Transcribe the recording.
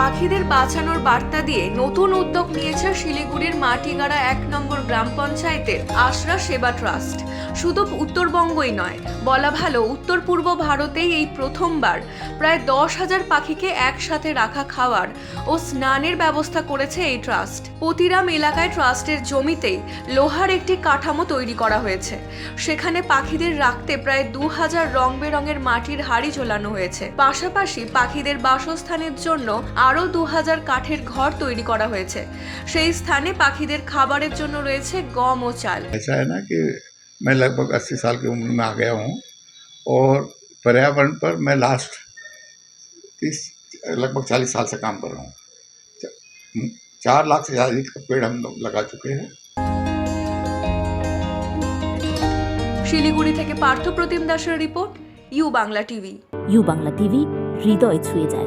পাখিদের বাঁচানোর বার্তা দিয়ে নতুন উদ্যোগ নিয়েছে শিলিগুড়ির মাটিগাড়া এক নম্বর গ্রাম পঞ্চায়েতের আশরা সেবা ট্রাস্ট। শুধু উত্তরবঙ্গই নয়, বলা ভালো উত্তর পূর্ব ভারতেই এই প্রথমবার। প্রায় দশ হাজার পাখিকে একসাথে রাখা খাওয়ার ও স্নানের ব্যবস্থা করেছে এই ট্রাস্ট। পতিরাম এলাকায় ট্রাস্টের জমিতেই লোহার একটি কাঠামো তৈরি করা হয়েছে। সেখানে পাখিদের রাখতে প্রায় দু হাজার রং বেরঙের মাটির হাড়ি ঝোলানো হয়েছে। পাশাপাশি পাখিদের বাসস্থানের জন্য আরও দু হাজার কাঠের ঘর তৈরি করা হয়েছে সেই স্থানে পাখিদের খাবারের জন্য রয়েছে গম ও চাল ऐसा है ना कि मैं लगभग अस्सी साल की उम्र में आ गया हूँ और पर्यावरण पर मैं लास्ट तीस लगभग चालीस साल से काम कर रहा हूँ च- चार लाख से अधिक पेड़ हम लोग लगा चुके हैं শিলিগুড়ি থেকে পার্থ প্রতিম দাসের report U Bangla TV U Bangla TV হৃদয় ছুঁয়ে যায়